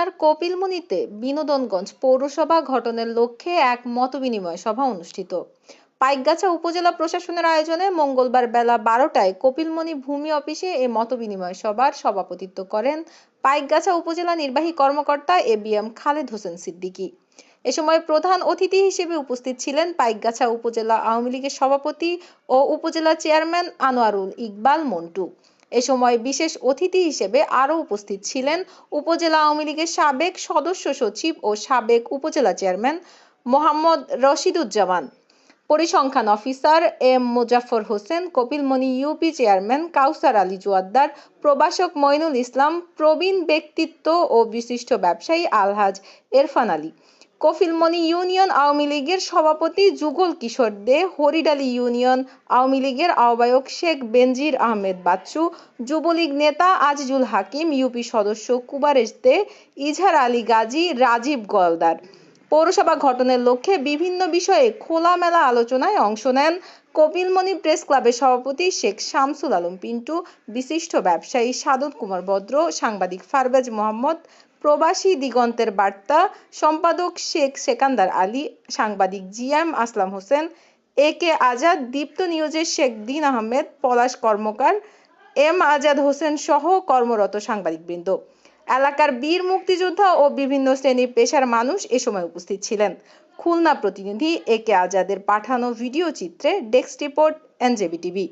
থানার কপিলমুনিতে বিনোদনগঞ্জ পৌরসভা গঠনের লক্ষ্যে এক মতবিনিময় সভা অনুষ্ঠিত। পাইকগাছা উপজেলা প্রশাসনের আয়োজনে মঙ্গলবার বেলা বারোটায় কপিলমণি ভূমি অফিসে এ মতবিনিময় সভার সভাপতিত্ব করেন পাইকগাছা উপজেলা নির্বাহী কর্মকর্তা A B M Khaled Hossain Siddiqui. এ সময় প্রধান অতিথি হিসেবে উপস্থিত ছিলেন পাইকগাছা উপজেলা আওয়ামী লীগের সভাপতি ও উপজেলা চেয়ারম্যান আনোয়ারুল ইকবাল মন্টু। এ সময় বিশেষ অতিথি হিসেবে আরও উপস্থিত ছিলেন উপজেলা আওয়ামী লীগের সাবেক সদস্য সচিব ও সাবেক উপজেলা চেয়ারম্যান মোহাম্মদ রশিদুজ্জামান, পরিসংখ্যান officer M Mozaffar Hossain, Kapilmoni UP chairman Kausar Ali Joardar, প্রভাষক মইনুল ইসলাম, প্রবীণ ব্যক্তিত্ব ও বিশিষ্ট ব্যবসায়ী আলহাজ এরফান আলী। কফিলমণি ইউনিয়ন আওয়ামী লীগের সভাপতি যুগল কিশোর দে, হরিডালি ইউনিয়ন আওয়ামী লীগের আহ্বায়ক শেখ বেনজির আহমেদ বাচ্চু, যুবলীগ নেতা আজিজুল হাকিম, ইউপি সদস্য কুবারেশ দে, ইজহার আলী গাজী, রাজীব গলদার পৌরসভা গঠনের লক্ষ্যে বিভিন্ন বিষয়ে খোলামেলা আলোচনায় অংশ নেন কপিলমণি প্রেস ক্লাবের সভাপতি শেখ শামসুল আলম পিন্টু, বিশিষ্ট ব্যবসায়ী সাদত কুমার ভদ্র সাংবাদিক ফারবেজ মোহাম্মদ প্রবাসী দিগন্তের বার্তা, সম্পাদক শেখ সেকান্দার আলী, সাংবাদিক GM Aslam Hossain, A K Azad, Deepto নিউজের শেখ দিন আহমেদ, পলাশ কর্মকার, এম আজাদ হোসেন সহ কর্মরত সাংবাদিকবৃন্দ। এলাকার বীর মুক্তিযোদ্ধা ও বিভিন্ন শ্রেণি পেশার মানুষ এ সময় উপস্থিত ছিলেন। খুলনা প্রতিনিধি এ কে আজাদের পাঠানো ভিডিও চিত্রে ডেস্ক রিপোর্ট, এনজেবি টিভি।